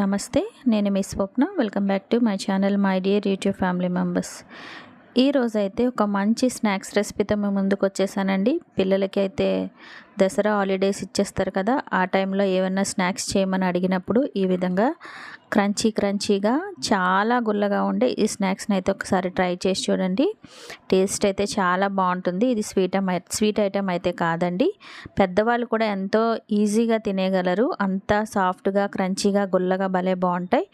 నమస్తే నేను మీ Swapna. Welcome back to my channel my dear YouTube family members. ఈరోజు అయితే ఒక మంచి స్నాక్స్ రెసిపీతో మేము ముందుకు వచ్చేసానండి పిల్లలకి అయితే దసరా హాలిడేస్ ఇచ్చేస్తారు కదా ఆ టైంలో ఏమైనా స్నాక్స్ చేయమని అడిగినప్పుడు ఈ విధంగా క్రంచీ క్రంచీగా చాలా గుల్లగా ఉండే ఈ స్నాక్స్ని అయితే ఒకసారి ట్రై చేసి చూడండి. టేస్ట్ అయితే చాలా బాగుంటుంది. ఇది స్వీట్ స్వీట్ ఐటమ్ అయితే కాదండి. పెద్దవాళ్ళు కూడా ఎంతో ఈజీగా తినేగలరు అంత సాఫ్ట్గా క్రంచీగా గుల్లగా భలే బాగుంటాయి.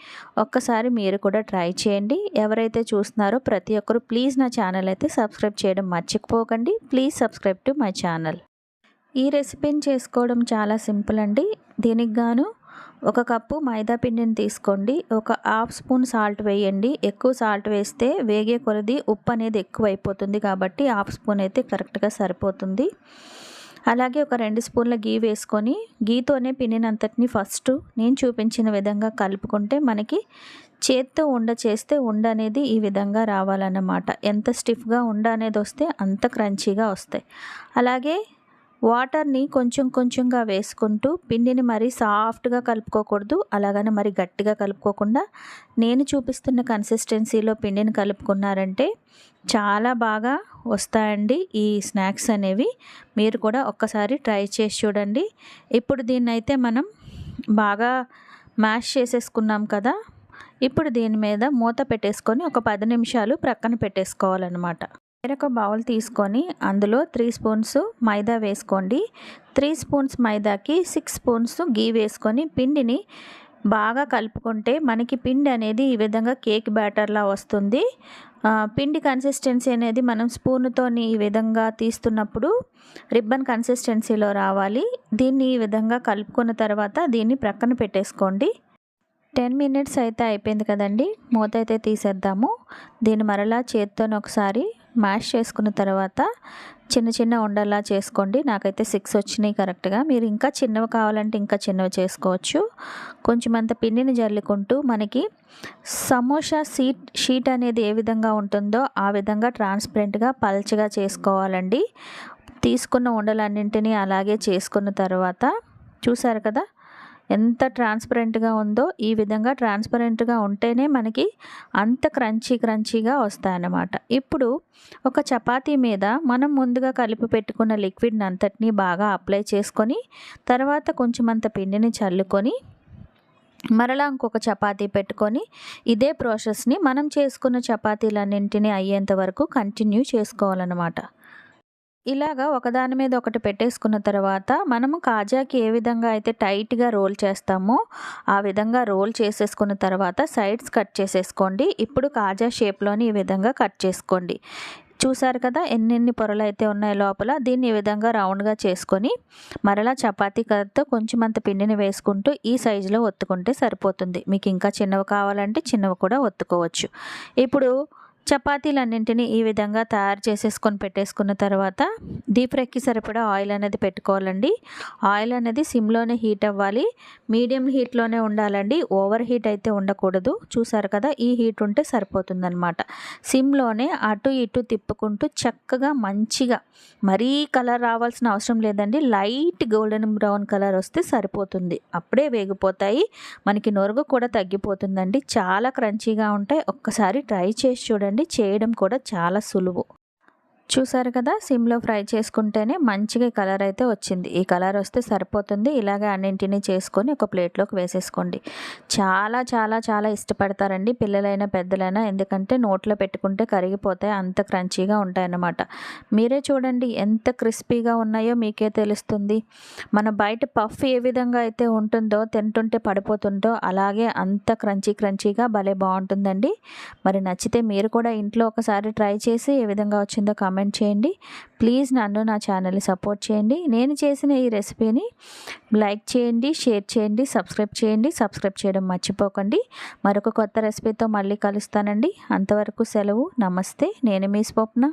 ఒక్కసారి మీరు కూడా ట్రై చేయండి. ఎవరైతే చూస్తున్నారో ప్రతి ఒక్కరు ప్లీజ్ నా ఛానల్ అయితే సబ్స్క్రైబ్ చేయడం మర్చిపోకండి. Please subscribe to my channel. ఈ రెసిపీని చేసుకోవడం చాలా సింపుల్ అండి. దీనికి గాను ఒక కప్పు మైదా పిండిని తీసుకోండి. ఒక హాఫ్ స్పూన్ సాల్ట్ వేయండి. ఎక్కువ సాల్ట్ వేస్తే వేగే కొలది ఉప్పు అనేది ఎక్కువ అయిపోతుంది కాబట్టి హాఫ్ స్పూన్ అయితే కరెక్ట్గా సరిపోతుంది. అలాగే ఒక రెండు స్పూన్ల గీ వేసుకొని గీతోనే పిండినంతటిని ఫస్ట్ నేను చూపించిన విధంగా కలుపుకుంటే మనకి చేత్తో ఉండ చేస్తే ఉండ అనేది ఈ విధంగా రావాలన్నమాట. ఎంత స్టిఫ్గా ఉండ అనేది వస్తే అంత క్రంచీగా వస్తాయి. అలాగే వాటర్ని కొంచెం కొంచెంగా వేసుకుంటూ పిండిని మరీ సాఫ్ట్గా కలుపుకోకూడదు అలాగని మరి గట్టిగా కలుపుకోకుండా. నేను చూపిస్తున్న కన్సిస్టెన్సీలో పిండిని కలుపుకున్నారంటే చాలా బాగా వస్తాయండి ఈ స్నాక్స్ అనేవి. మీరు కూడా ఒక్కసారి ట్రై చేసి చూడండి. ఇప్పుడు దీన్ని అయితే మనం బాగా మ్యాష్ చేసేసుకున్నాం కదా. ఇప్పుడు దీని మీద మూత పెట్టేసుకొని ఒక పది నిమిషాలు ప్రక్కన పెట్టేసుకోవాలన్నమాట. వేరొక బౌల్ తీసుకొని అందులో త్రీ స్పూన్స్ మైదా వేసుకోండి. త్రీ స్పూన్స్ మైదాకి సిక్స్ స్పూన్స్ గీ వేసుకొని పిండిని బాగా కలుపుకుంటే మనకి పిండి అనేది ఈ విధంగా కేక్ బ్యాటర్లా వస్తుంది. పిండి కన్సిస్టెన్సీ అనేది మనం స్పూన్తోని ఈ విధంగా తీస్తున్నప్పుడు రిబ్బన్ కన్సిస్టెన్సీలో రావాలి. దీన్ని ఈ విధంగా కలుపుకున్న తర్వాత దీన్ని ప్రక్కన పెట్టేసుకోండి. టెన్ మినిట్స్ అయితే అయిపోయింది కదండి. మూత అయితే తీసేద్దాము. దీన్ని మరలా చేత్తోని ఒకసారి మ్యాష్ చేసుకున్న తర్వాత చిన్న చిన్న ఉండలా చేసుకోండి. నాకైతే సిక్స్ వచ్చినాయి కరెక్ట్గా. మీరు ఇంకా చిన్నవి కావాలంటే ఇంకా చిన్నవి చేసుకోవచ్చు. కొంచెం అంత పిండిని జల్లుకుంటూ మనకి సమోసా సీట్ షీట్ అనేది ఏ విధంగా ఉంటుందో ఆ విధంగా ట్రాన్స్పరెంట్గా పల్చగా చేసుకోవాలండి. తీసుకున్న ఉండలన్నింటినీ అలాగే చేసుకున్న తర్వాత చూసారు కదా? ఎంత ట్రాన్స్పరెంట్గా ఉందో ఈ విధంగా ట్రాన్స్పరెంట్గా ఉంటేనే మనకి అంత క్రంచీ క్రంచీగా వస్తాయన్నమాట. ఇప్పుడు ఒక చపాతీ మీద మనం ముందుగా కలిపి పెట్టుకున్న లిక్విడ్ని అంతటినీ బాగా అప్లై చేసుకొని తర్వాత కొంచెం అంత పిండిని చల్లుకొని మరలా ఇంకొక చపాతీ పెట్టుకొని ఇదే ప్రాసెస్ని మనం చేసుకున్న చపాతీలన్నింటినీ అయ్యేంత వరకు కంటిన్యూ చేసుకోవాలన్నమాట. ఇలాగా ఒకదాని మీద ఒకటి పెట్టేసుకున్న తర్వాత మనము కాజాకి ఏ విధంగా అయితే టైట్గా రోల్ చేస్తామో ఆ విధంగా రోల్ చేసేసుకున్న తర్వాత సైడ్స్ కట్ చేసేసుకోండి. ఇప్పుడు కాజా షేప్లోని ఈ విధంగా కట్ చేసుకోండి. చూసారు కదా ఎన్నెన్ని పొరలు అయితే ఉన్నాయి లోపల? దీన్ని ఈ విధంగా రౌండ్గా చేసుకొని మరలా చపాతీ కర్రతో కొంచెం అంత పిండిని వేసుకుంటూ ఈ సైజులో ఒత్తుకుంటే సరిపోతుంది. మీకు ఇంకా చిన్నవి కావాలంటే చిన్నవి కూడా ఒత్తుకోవచ్చు. ఇప్పుడు చపాతీలన్నింటినీ ఈ విధంగా తయారు చేసేసుకొని పెట్టేసుకున్న తర్వాత డీప్ ఫ్రైకి సరిపడా ఆయిల్ అనేది పెట్టుకోవాలండి. ఆయిల్ అనేది సిమ్లోనే హీట్ అవ్వాలి. మీడియం హీట్లోనే ఉండాలండి. ఓవర్ హీట్ అయితే ఉండకూడదు. చూసారు కదా ఈ హీట్ ఉంటే సరిపోతుందనమాట సిమ్లోనే అటు ఇటు తిప్పుకుంటూ చక్కగా మంచిగా మరీ కలర్ రావాల్సిన అవసరం లేదండి. లైట్ గోల్డెన్ బ్రౌన్ కలర్ వస్తే సరిపోతుంది. అప్పుడే వేగిపోతాయి. మనకి నొరుగు కూడా తగ్గిపోతుందండి. చాలా క్రంచీగా ఉంటాయి. ఒక్కసారి ట్రై చేసి చూడండి. చేయడం కూడా చాలా సులువు. చూసారు కదా సిమ్లో ఫ్రై చేసుకుంటేనే మంచిగా కలర్ అయితే వచ్చింది. ఈ కలర్ వస్తే సరిపోతుంది. ఇలాగే అన్నింటినీ చేసుకొని ఒక ప్లేట్లోకి వేసేసుకోండి. చాలా చాలా చాలా ఇష్టపడతారండి పిల్లలైనా పెద్దలైనా. ఎందుకంటే నోట్లో పెట్టుకుంటే కరిగిపోతాయి అంత క్రంచీగా ఉంటాయన్నమాట. మీరే చూడండి ఎంత క్రిస్పీగా ఉన్నాయో మీకే తెలుస్తుంది. మన బయట పఫ్ ఏ విధంగా అయితే ఉంటుందో తింటుంటే పడిపోతుందో అలాగే అంత క్రంచీ క్రంచీగా భలే బాగుంటుందండి. మరి నచ్చితే మీరు కూడా ఇంట్లో ఒకసారి ట్రై చేసి ఏ విధంగా వచ్చిందో కామెంట్ కామెంట్ చేయండి. ప్లీజ్ నన్ను నా ఛానల్ని సపోర్ట్ చేయండి. నేను చేసిన ఈ రెసిపీని లైక్ చేయండి షేర్ చేయండి సబ్స్క్రైబ్ చేయండి. సబ్స్క్రైబ్ చేయడం మర్చిపోకండి. మరొక కొత్త రెసిపీతో మళ్ళీ కలుస్తానండి. అంతవరకు సెలవు. నమస్తే. నేను మీ స్వప్న.